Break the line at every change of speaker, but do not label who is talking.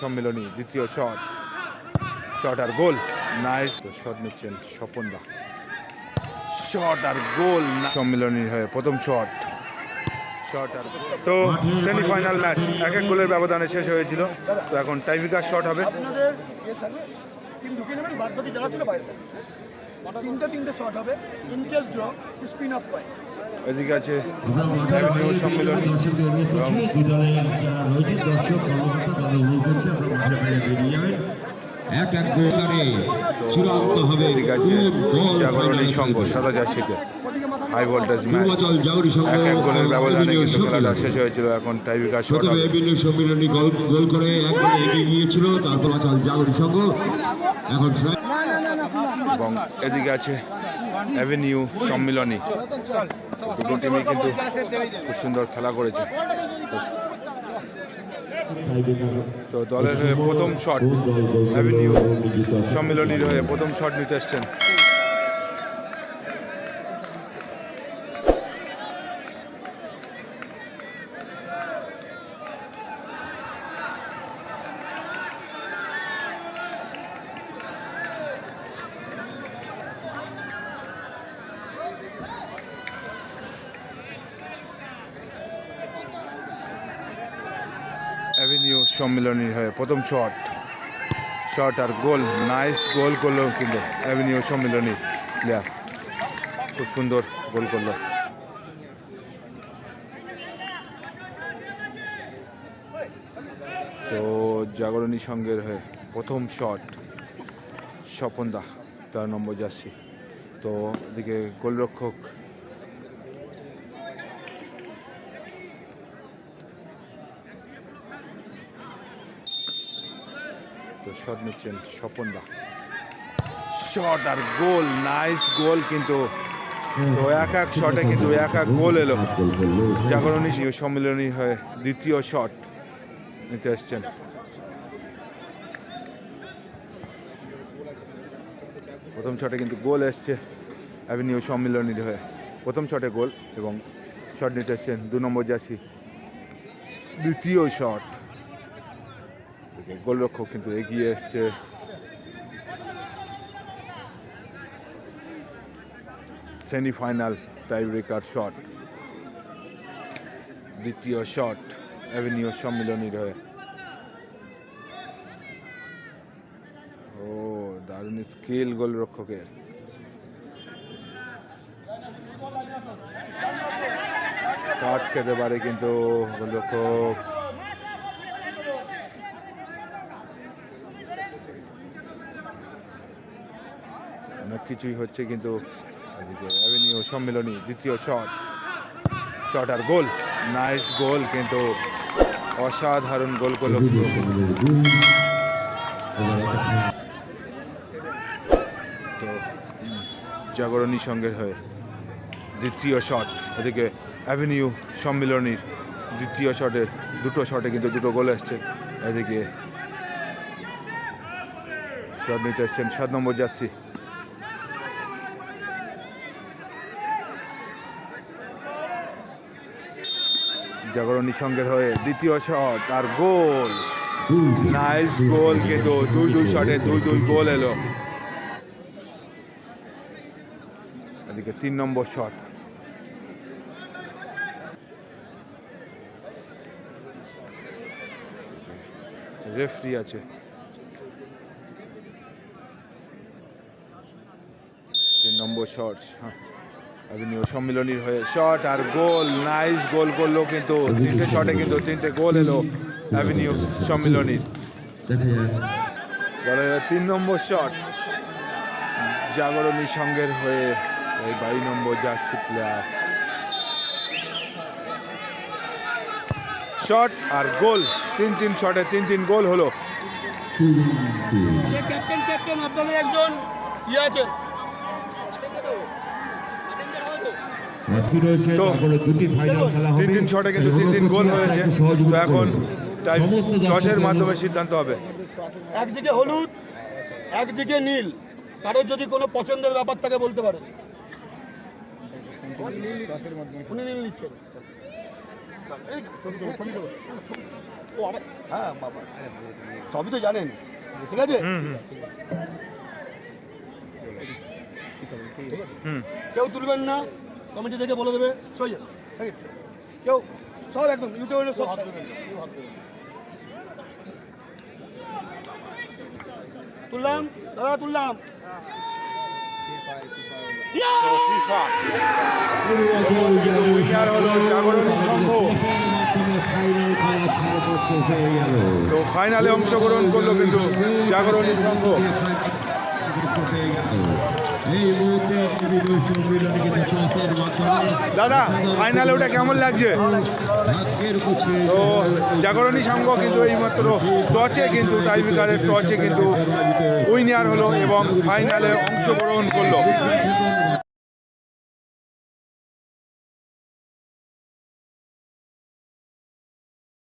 সম্মেলনী দ্বিতীয় shot. Shot আর goal nice. Shot নিচ্ছেন স্বপন দা। শট আর গোল সম্মেলনীর হয়ে প্রথম শট। শট আর তো সেমিফাইনাল ম্যাচ এক এক গোলের ব্যবধানে শেষ হয়েছিল। তো এখন টাইমিকার শট হবে।
তিনটে তিনটে শট হবে in case draw spin up point
এদিকে আছে সম্মেলনী।
এক এক গোলে চূড়ান্ত হবে
সংঘ সাদা জার্সিতে হাই ভোল্টেজ এক এক গোলের ব্যবধানে কিন্তু খেলাটা শেষ হয়েছিল এখন টাইমিকার
প্রথমে এভিনিউ সম্মেলনী গোল গোল করে এক গোলে এগিয়ে গিয়েছিল তারপর আচাল জাগরি সংঘ। এখন
এবং এদিকে আছে অ্যাভিনিউ সম্মিলনী। দুটো টিমই কিন্তু খুব সুন্দর খেলা করেছে। তো দলের হয়ে প্রথম শট অ্যাভিনিউ সম্মিলনীর হয়ে প্রথম শট নিতে এসছেন অ্যাভিনিউ সম্মিলনীর হয়ে প্রথম শট। শট আর গোল, নাইস গোল করল কিন্তু অ্যাভিনিউ সম্মিলনী। প্লেয়ার খুব সুন্দর গোল করল। তো জাগরণী সঙ্গের হয়ে প্রথম শট, স্বপন দা, তার নম্বর জার্সি। তো এদিকে গোলরক্ষক শট নিচ্ছেন স্বপন দা। শট আর গোল নাইস গোল কিন্তু এক এক শটে কিন্তু এক এক গোল এলো। জাগরণী সম্মিলনী হয়ে দ্বিতীয় শট নিতে এসছেন। প্রথম শটে কিন্তু গোল এসছে অ্যাভিনিউ সম্মিলনীর হয়ে। প্রথম শটে গোল এবং শট নিতে এসছেন দু নম্বর জার্সি। দ্বিতীয় শট। গোলরক্ষক কিন্তু এগিয়ে এসছে। Semifinal tiebreaker shot. দ্বিতীয় শট, অ্যাভিনিউ সম্মিলনীর হয়ে ও, দারুণ স্কিল গোলরক্ষকের। কাট খেতে পারে কিন্তু গোলরক্ষক অনেক কিছুই হচ্ছে কিন্তু অ্যাভিনিউ সম্মিলনী দ্বিতীয় শট শট আর গোল নাইস গোল কিন্তু অসাধারণ গোল করল তো জাগরণী সঙ্গের হয়ে দ্বিতীয় শট এদিকে অ্যাভিনিউ সম্মিলনীর দ্বিতীয় শটে দুটো শটে কিন্তু দুটো গোল এসছে এদিকে শট নিতে এসছেন সাত নম্বর যাচ্ছি জাগরণী সঙ্গের হয়ে দ্বিতীয় শট আর গোল। নাইস গোল, কিন্তু দুই দুই শটে দুই দুই গোল এলো। এদিকে তিন নম্বর শট রেফরি আছে। তিন নম্বর শট অভিনয় সম্মিলনীর হয়ে শট আর গোল নাইস গোল করল কিন্তু, তিনটে শটে কিন্তু তিনটে গোল এলো অ্যাভিনিউ সম্মিলনীর। তিন নম্বর শট জাগরণী সঙ্গের হয়ে এই বাড়ি নম্বর জার্সি প্লেয়ার শট আর গোল তিন তিন শটে তিন তিন গোল হলো।
ক্যাপ্টেন ক্যাপ্টেন আপনাদের একজন ইয়ে আছে।
তো
তারপরে দুটি ফাইনাল খেলা হবে।
তিন তিন শটে কিন্তু তিন তিন গোল হয়েছে। তো এখন টসের মাধ্যমে সিদ্ধান্ত হবে।
একদিকে হলুদ একদিকে নীল। কারোর যদি কোনো পছন্দের ব্যাপার থাকে বলতে পারে উনি নীল নিচ্ছেন। হ্যাঁ বাবা। সবই তো জানেন। ঠিক আছে? কেউ তুলবেন না। কমিটি থেকে বলে দেবে সই কেউ সব একদম ইউটিউবে সব তুললাম? দাদা তুললাম।
তো ফাইনালে অংশগ্রহণ করল কিন্তু জাগরণী সংঘ।
এই মুহূর্তে
দাদা ফাইনালে ওটা কেমন লাগছে? তো জাগরণী সংঘ কিন্তু এইমাত্র টচে কিন্তু টাইমিকারের টচে কিন্তু উইনার হলো এবং ফাইনালে অংশগ্রহণ করল।